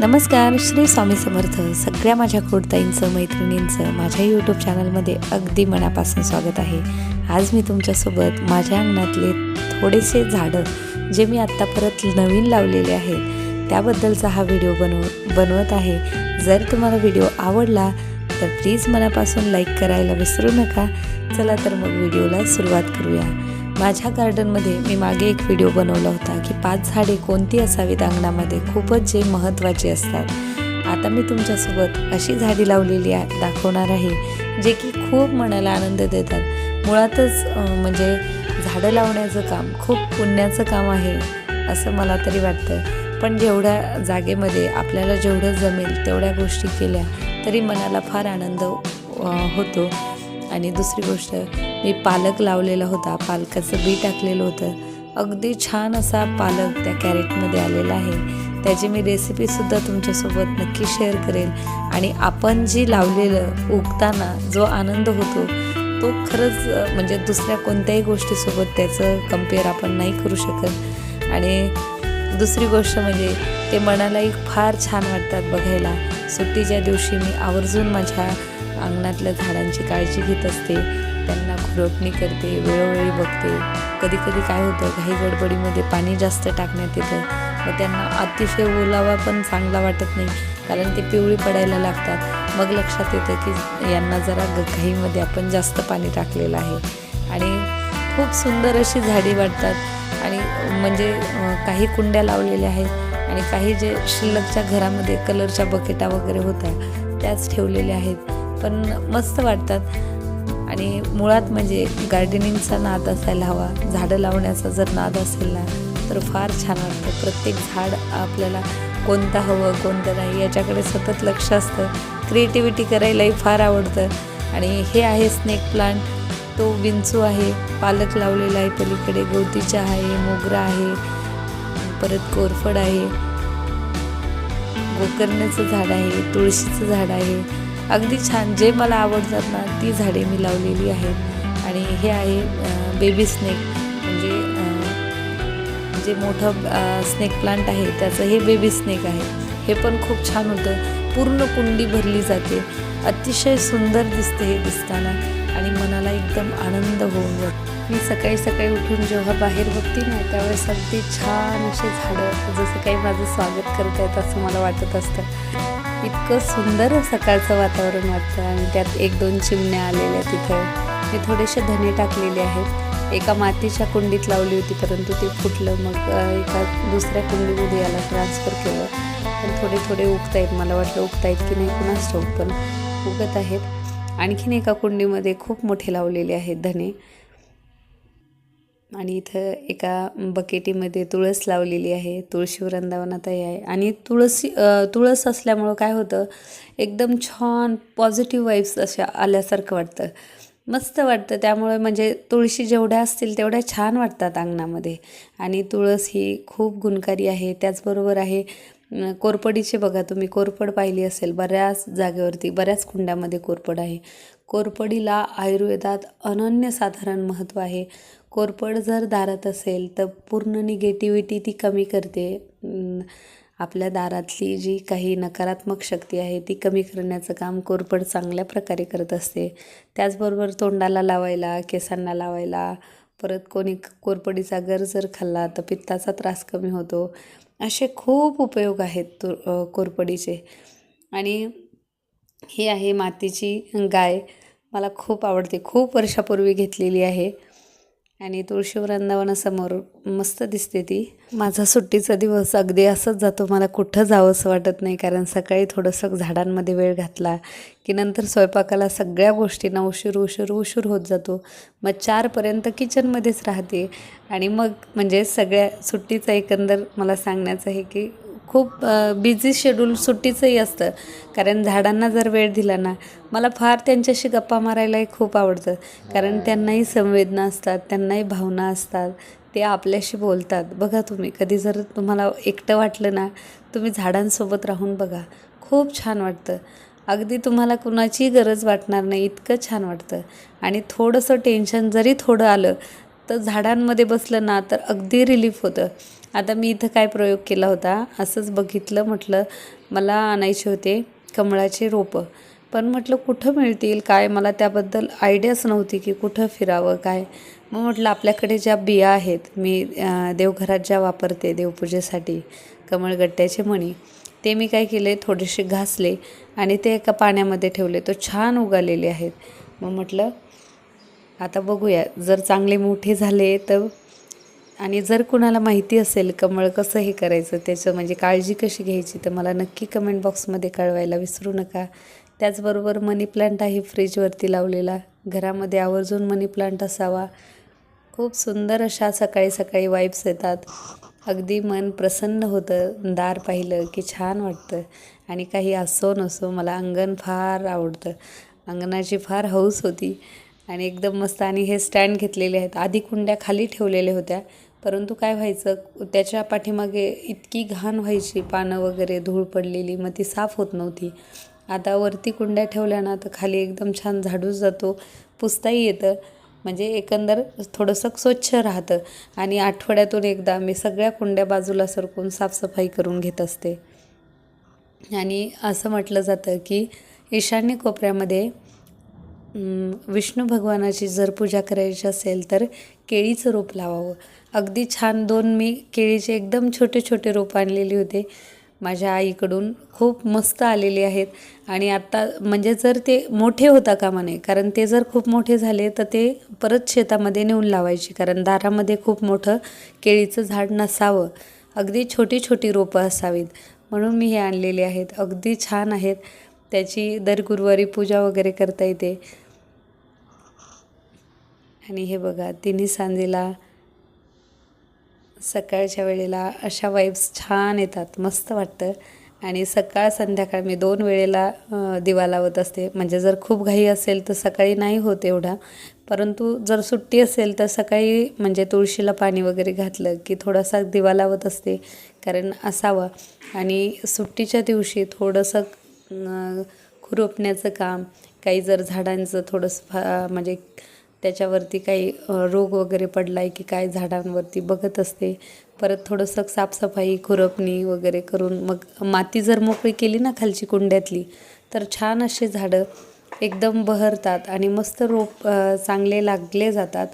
नमस्कार श्री स्वामी समर्थ. सगळ्या माझ्या कोडताईंचं मैत्रिणींचं माझ्या यूट्यूब चॅनलमध्ये अगदी मनापासून स्वागत आहे. आज मी तुमच्यासोबत माझ्या अंगणातले थोडेसे झाडं जे मी आत्ता परत नवीन लावलेले आहेत त्याबद्दलचा हा व्हिडिओ बनव बनवत आहे. जर तुम्हाला व्हिडिओ आवडला तर प्लीज मनापासून लाईक करायला विसरू नका. चला तर मग व्हिडिओला सुरुवात करूया. माझ्या गार्डनमध्ये मी मागे एक व्हिडिओ बनवला होता की पाच झाडे कोणती असावीत अंगणामध्ये? खूपच जे महत्त्वाचे असतात. आता मी तुमच्यासोबत अशी झाडी लावलेली आहे दाखवणार आहे जे की खूप मनाला आनंद देतात. मुळातच म्हणजे झाडं लावण्याचं काम खूप पुण्याचं काम आहे असं मला तरी वाटतं. पण जेवढ्या जागेमध्ये आपल्याला जेवढं जमेल तेवढ्या गोष्टी केल्या तरी मनाला फार आनंद होतो. आणि दुसरी गोष्ट मी पालक लावलेला होता. पालकाचं बी टाकलेलं होतं. अगदी छान असा पालक त्या कॅरेटमध्ये आलेला आहे. त्याची मी रेसिपीसुद्धा तुमच्यासोबत नक्की शेअर करेल. आणि आपण जी लावलेलं उगताना जो आनंद होतो तो खरंच म्हणजे दुसऱ्या कोणत्याही गोष्टीसोबत त्याचं कंपेअर आपण नाही करू शकत. आणि दुसरी गोष्ट म्हणजे ते मनालाही फार छान वाटतात बघायला. सुट्टीच्या दिवशी मी आवर्जून माझ्या अंगणातल्या झाडांची काळजी घेत असते. त्यांना खुरपणी करते वेळोवेळी बघते. कधी कधी काय होतं घाई गडबडीमध्ये पाणी जास्त टाकण्यात येतं. व त्यांना अतिशय ओलावा पण चांगला वाटत नाही कारण ते पिवळी पडायला लागतात. मग लक्षात येतं की यांना जरा ग घाईमध्ये आपण जास्त पाणी टाकलेलं आहे. आणि खूप सुंदर अशी झाडी वाटतात आणि म्हणजे काही कुंड्या लावलेल्या आहेत. आणि काही जे शिल्लकच्या घरामध्ये कलरच्या बकेटा वगैरे होत्या त्याच ठेवलेल्या आहेत. पण मस्त वाटतात. आणि मुळात म्हणजे गार्डनिंगचा नाद असायला हवा. झाडं लावण्याचा जर नाद असेल ना तर फार छान वाटतं. प्रत्येक झाड आपल्याला कोणतं हवं कोणतं नाही याच्याकडे सतत लक्ष असतं. क्रिएटिव्हिटी करायलाही फार आवडतं. आणि हे आहे स्नेक प्लांट तो विंचू आहे पालक लावलेला आहे पलीकडे. गवतीचा आहे मोगरा आहे परत कोरफड आहे. गोकर्णाचं झाड आहे तुळशीचं झाड आहे. अगदी छान. जे मला आवडतात ना ती झाडे मी लावलेली आहेत. आणि हे आहे बेबी स्नेक म्हणजे जे मोठं स्नेक प्लांट आहे त्याचं हे बेबी स्नेक आहे. हे पण खूप छान होतं. पूर्ण कुंडी भरली जाते. अतिशय सुंदर दिसते हे दिसताना. आणि मनाला एकदम आनंद होऊन जातो. मी सकाळी सकाळी उठून जेव्हा बाहेर बघते ना त्यावेळेस अगदी छान असे झाडं जसं काही माझं स्वागत करत आहेत असं मला वाटत असतं. इतकं सुंदर सकाळचं वातावरण वाटतं आणि त्यात एक दोन चिमण्या आलेल्या तिथं. मी थोडेसे धने टाकलेले आहेत. एका मातीच्या कुंडीत लावली होती परंतु ते फुटलं. मग एका दुसऱ्या कुंडीमध्ये याला ट्रान्सफर केलं. पण थोडे थोडे उगतायत. मला वाटलं उगतायत की नाही कुणाच ठाऊक. पण उगत आहेत. आणखीन एका कुंडीमध्ये खूप मोठे लावलेले आहेत धने. आणि इथं एका बकेटीमध्ये तुळस लावलेली आहे. तुळशी वृंदावनातही आहे. आणि तुळसी तुळस असल्यामुळं काय होतं एकदम छान पॉझिटिव्ह वाईब्स अशा आल्यासारखं वाटतं. मस्त वाटतं. त्यामुळे म्हणजे तुळशी जेवढ्या असतील तेवढ्या छान वाटतात अंगणामध्ये. आणि तुळस ही खूप गुणकारी आहे. त्याचबरोबर आहे कोरपडीचे बघा तुम्ही कोरपड पाहिली असेल बऱ्याच जागेवरती बऱ्याच कुंड्यामध्ये कोरपड आहे. कोरपडीला आयुर्वेदात अनन्यसाधारण महत्त्व आहे. कोरपड जर दारात असेल तर पूर्ण निगेटिव्हिटी ती कमी करते. आपल्या दारातली जी काही नकारात्मक शक्ती आहे ती कमी करण्याचं काम कोरपड चांगल्या प्रकारे करत असते. त्याचबरोबर तोंडाला लावायला केसांना लावायला परत कोणी कोरपडीचा गर जर खाल्ला तर पित्ताचा त्रास कमी होतो. असे खूप उपयोग आहेत तु कोरपडीचे. आणि ही आहे मातीची गाय. मला खूप आवडते. खूप वर्षापूर्वी घेतलेली आहे. आणि तुळशी वृंदावनासमोर मस्त दिसते ती. माझा सुट्टीचा दिवस अगदी असंच जातो. मला कुठं जावंसं वाटत नाही. कारण सकाळी थोडंसं झाडांमध्ये वेळ घातला की नंतर स्वयंपाकाला सगळ्या गोष्टींना उशीर उशीर उशीर होत जातो. मग चारपर्यंत किचनमध्येच राहते. आणि मग म्हणजे सगळ्या सुट्टीचा एकंदर मला सांगण्याचं आहे की खूप बिझी शेड्यूल सुट्टीचंही असतं. कारण झाडांना जर वेळ दिला ना मला फार त्यांच्याशी गप्पा मारायलाही खूप आवडतं. कारण त्यांनाही संवेदना असतात त्यांनाही भावना असतात. ते आपल्याशी बोलतात. बघा तुम्ही कधी जर तुम्हाला एकटं वाटलं ना तुम्ही झाडांसोबत राहून बघा. खूप छान वाटतं. अगदी तुम्हाला कुणाचीही गरज वाटणार नाही इतकं छान वाटतं. आणि थोडंसं टेन्शन जरी थोडं आलं तर झाडांमध्ये बसलं ना तर अगदी रिलीफ होतं. आता मी इथं काय प्रयोग केला होता असंच बघितलं म्हटलं मला आणायचे होते कमळाचे रोपं. पण म्हटलं कुठं मिळतील? काय? मला त्याबद्दल आयडियाच नव्हती की कुठं फिरावं काय? मग म्हटलं आपल्याकडे ज्या बिया आहेत मी देवघरात ज्या वापरते देवपूजेसाठी कमळगट्ट्याचे मणी ते मी काय केले? थोडेसे घासले आणि ते एका पाण्यामध्ये ठेवले. तो छान उगालेले आहेत. मग म्हटलं आता बघूया. जर चांगले मोठे झाले तर आणि जर कुणाला माहिती असेल कमळ कसं हे करायचं त्याचं म्हणजे काळजी कशी घ्यायची तर मला नक्की कमेंट बॉक्समध्ये कळवायला विसरू नका. त्याचबरोबर मनी प्लांट आहे फ्रीजवरती लावलेला. घरामध्ये आवर्जून मनी प्लांट असावा. खूप सुंदर अशा सकाळी सकाळी वाईब्स येतात. अगदी मन प्रसन्न होतं दार पाहिलं की छान वाटतं. आणि काही असो नसो मला अंगण फार आवडतं. अंगणाची फार हौस होती. आणि एकदम मस्त आणि हे स्टँड घेतलेले आहेत. आधी कुंड्या खाली ठेवलेल्या होत्या. परंतु काय व्हायचं त्याच्या पाठीमागे इतकी घाण व्हायची पानं वगैरे धूळ पडलेली मग ती साफ होत नव्हती. आता वरती कुंड्या ठेवल्या ना तर खाली एकदम छान झाडूच जातो पुसताही येतं. म्हणजे एकंदर थोडंसं स्वच्छ राहतं. आणि आठवड्यातून एकदा मी सगळ्या कुंड्या बाजूला सरकून साफसफाई करून घेत असते. आणि असं म्हटलं जातं की ईशान्य कोपऱ्यामध्ये विष्णू भगवानाची जर पूजा करायची असेल तर केळीचं रोप लावावं. अगदी छान दोन मी केळीचे एकदम छोटे छोटे रोप आणलेले होते. माझ्या आईकडून खूप मस्त आलेले आहेत. आणि आत्ता म्हणजे जर ते मोठे होता कामा नये कारण ते जर खूप मोठे झाले तर ते परत शेतामध्ये नेऊन लावायचे कारण दारामध्ये खूप मोठं केळीचं झाड नसावं. अगदी छोटी छोटी रोपं असावीत. म्हणून मी हे आणलेले आहेत. अगदी छान आहेत. त्याची दर गुरुवारी पूजा वगैरे करता येते. आणि हे बघा तिन्ही सांजेला सकाळच्या वेळेला अशा वाईब्स छान येतात मस्त वाटतं. आणि सकाळ संध्याकाळ मी दोन वेळेला दिवा लावत असते. म्हणजे जर खूप घाई असेल तर सकाळी नाही होत एवढा. परंतु जर सुट्टी असेल तर सकाळी म्हणजे तुळशीला पाणी वगैरे घातलं की थोडासा दिवा लावत असते कारण असावा. आणि सुट्टीच्या दिवशी थोडंसं खुरपण्याचं काम काही जर झाडांचं थोडंसं फा म्हणजे त्याच्यावरती काही रोग वगैरे पडला आहे की काय झाडांवरती बघत असते. परत थोडंसं साफसफाई खुरपणी वगैरे करून मग माती जर मोकळी केली ना खालची कुंड्यातली तर छान असे झाडं एकदम बहरतात आणि मस्त रोप चांगले लागले जातात.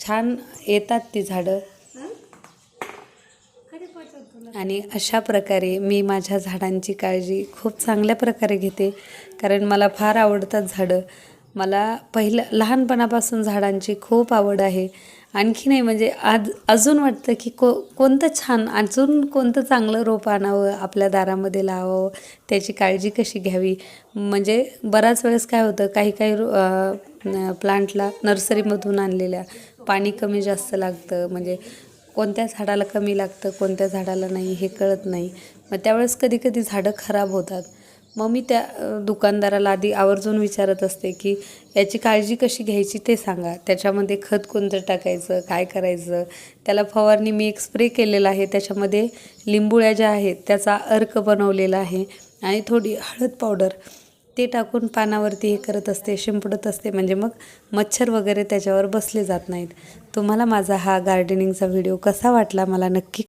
छान येतात ती झाडं. आणि अशा प्रकारे मी माझ्या झाडांची काळजी खूप चांगल्या प्रकारे घेते. कारण मला फार आवडतात झाडं. मला पहिलं लहानपणापासून झाडांची खूप आवड आहे. आणखी नाही म्हणजे आज अजून वाटतं की को कोणतं छान अजून कोणतं चांगलं रोप आणावं आपल्या दारामध्ये लावावं त्याची काळजी कशी घ्यावी? म्हणजे बराच वेळेस काय होतं काही काही रो- प्लांटला नर्सरीमधून आणलेल्या पाणी कमी जास्त लागतं म्हणजे कोणत्या झाडाला कमी लागतं कोणत्या झाडाला नाही हे कळत नाही. मग त्यावेळेस कधी कधी झाडं खराब होतात. मग मी त्या दुकानदाराला आधी आवर्जून विचारत असते की याची काळजी कशी घ्यायची ते सांगा. त्याच्यामध्ये खत कोणतं टाकायचं काय करायचं? त्याला फवारणी मी एक स्प्रे केलेला आहे. त्याच्यामध्ये लिंबुळ्या ज्या आहेत त्याचा अर्क बनवलेला आहे आणि थोडी हळद पावडर. ते टाकून पानावरती हे करत असते शिंपडत असते. म्हणजे मग मच्छर वगैरे त्याच्यावर बसले जात नाहीत. तुम्हाला माझा हा गार्डनिंगचा व्हिडिओ कसा वाटला? मला नक्की